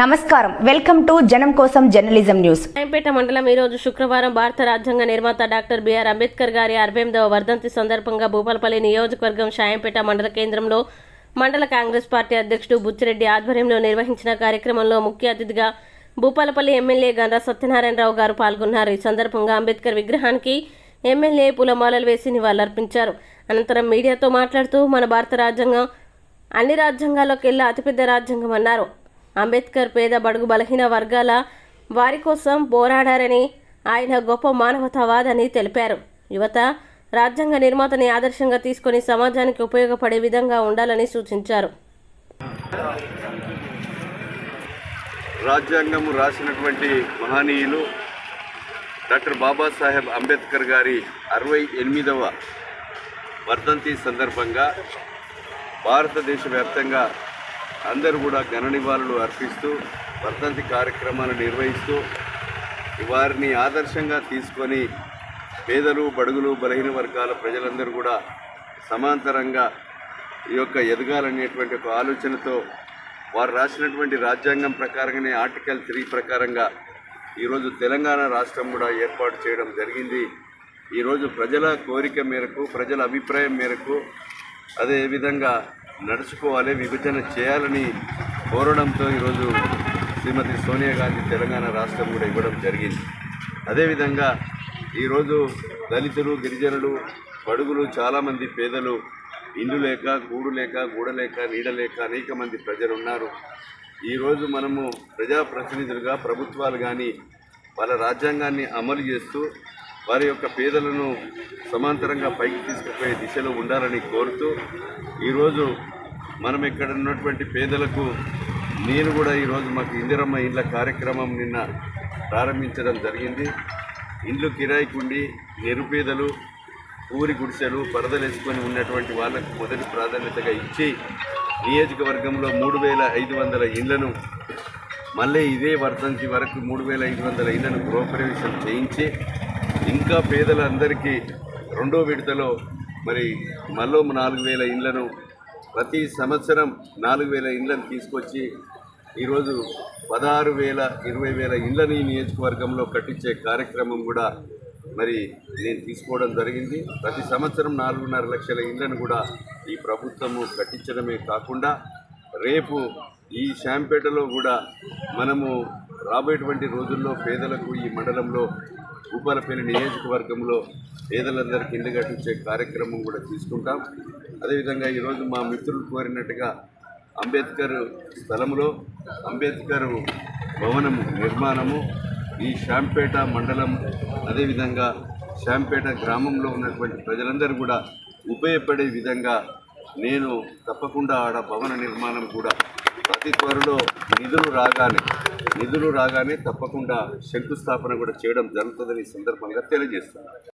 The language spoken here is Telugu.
నమస్కారం. వెల్కమ్ టు జనం కోసం జర్నలిజం న్యూస్. నాయంపేట మండలం ఈరోజు శుక్రవారం భారత రాజ్యాంగ నిర్మాత డాక్టర్ బిఆర్ అంబేద్కర్ గారి అరవై వర్ధంతి సందర్భంగా భూపాలపల్లి నియోజకవర్గం షాయంపేట మండల కేంద్రంలో మండల కాంగ్రెస్ పార్టీ అధ్యక్షుడు బుచ్చిరెడ్డి ఆధ్వర్యంలో నిర్వహించిన కార్యక్రమంలో ముఖ్య అతిథిగా భూపాలపల్లి ఎమ్మెల్యే గండ్ర సత్యనారాయణరావు గారు పాల్గొన్నారు. ఈ సందర్భంగా అంబేద్కర్ విగ్రహానికి ఎమ్మెల్యే పూలమాలలు వేసి నివాళులర్పించారు. అనంతరం మీడియాతో మాట్లాడుతూ మన భారత రాజ్యాంగం అన్ని రాజ్యాంగాల్లోకెల్లా అతిపెద్ద రాజ్యాంగం అన్నారు అంబేద్కర్ పేద బడుగు బలహీన వర్గాల వారి కోసం పోరాడారని ఆయన గొప్ప మానవతావాదని తెలిపారు. యువత రాజ్యాంగ నిర్మాతని ఆదర్శంగా తీసుకొని సమాజానికి ఉపయోగపడే విధంగా ఉండాలని సూచించారు. రాజ్యాంగము రాసినటువంటి మహనీయులు డాక్టర్ బాబాసాహెబ్ అంబేద్కర్ గారి అరవై ఎనిమిదవ వర్ధంతి సందర్భంగా భారతదేశ వ్యాప్తంగా అందరూ కూడా ఘన నివాళులు అర్పిస్తూ వర్ధంతి కార్యక్రమాలు నిర్వహిస్తూ వారిని ఆదర్శంగా తీసుకొని పేదలు బడుగులు బలహీన వర్గాల ప్రజలందరూ కూడా సమాంతరంగా ఈ యొక్క ఎదగాలనేటువంటి ఒక ఆలోచనతో వారు రాసినటువంటి రాజ్యాంగం ప్రకారంగానే ఆర్టికల్ త్రీ ప్రకారంగా ఈరోజు తెలంగాణ రాష్ట్రం కూడా ఏర్పాటు చేయడం జరిగింది. ఈరోజు ప్రజల కోరిక మేరకు ప్రజల అభిప్రాయం మేరకు అదేవిధంగా నడుచుకోవాలి విభజన చేయాలని కోరడంతో ఈరోజు శ్రీమతి సోనియా గాంధీ తెలంగాణ రాష్ట్రం కూడా ఇవ్వడం జరిగింది. అదేవిధంగా ఈరోజు దళితులు గిరిజనులు బడుగులు చాలామంది పేదలు ఇండ్లు లేక గూడు లేక గూడ లేక నీడ లేక అనేక మంది ప్రజలు ఉన్నారు ఈరోజు మనము ప్రజాప్రతినిధులుగా ప్రభుత్వాలు కానీ వాళ్ళ రాజ్యాంగాన్ని అమలు చేస్తూ వారి యొక్క పేదలను సమాంతరంగా పైకి తీసుకుపోయే దిశలో ఉండాలని కోరుతూ ఈరోజు మనం ఇక్కడ ఉన్నటువంటి పేదలకు నేను కూడా ఈరోజు మాకు ఇందిరమ్మ ఇండ్ల కార్యక్రమం నిన్న ప్రారంభించడం జరిగింది. ఇండ్లు కిరాయికుండి నిరుపేదలు ఊరి గుడిసెలు పరదలేసుకొని ఉన్నటువంటి వాళ్ళకు మొదటి ప్రాధాన్యతగా ఇచ్చి నియోజకవర్గంలో మూడు వేల ఐదు వందల ఇళ్ళను మళ్ళీ ఇదే వర్ధంతి వరకు మూడు వేల ఐదు వందల ఇళ్ళను గృహప్రవేశం చేయించి ఇంకా పేదలందరికీ రెండో విడతలో మరి మళ్ళీ నాలుగు వేల ఇళ్ళను ప్రతి సంవత్సరం నాలుగు వేల ఇళ్ళను తీసుకొచ్చి ఈరోజు పదహారు వేల ఇరవై వేల ఇళ్ళని ఈ నియోజకవర్గంలో కట్టించే కార్యక్రమం కూడా మరి నేను తీసుకోవడం జరిగింది. ప్రతి సంవత్సరం నాలుగున్నర లక్షల ఇళ్ళను కూడా ఈ ప్రభుత్వము కట్టించడమే కాకుండా రేపు ఈ శాంపేటలో కూడా మనము రాబోయేటువంటి రోజుల్లో పేదలకు ఈ మండలంలో భూపాలపల్లి నియోజకవర్గంలో పేదలందరికీ ఇల్లు కట్టించే కార్యక్రమం కూడా తీసుకుంటాం. అదేవిధంగా ఈరోజు మా మిత్రులు కోరినట్టుగా అంబేద్కర్ స్థలంలో అంబేద్కర్ భవనము నిర్మాణము ఈ శాంపేట మండలం అదేవిధంగా శాంపేట గ్రామంలో ఉన్నటువంటి ప్రజలందరూ కూడా ఉపయోగపడే విధంగా నేను తప్పకుండా ఆడ భవన నిర్మాణం కూడా అతి త్వరలో నిధులు రాగానే నిధులు రాగానే తప్పకుండా శంకుస్థాపన కూడా చేయడం జరుగుతుందని సందర్భంగా తెలియజేస్తున్నాను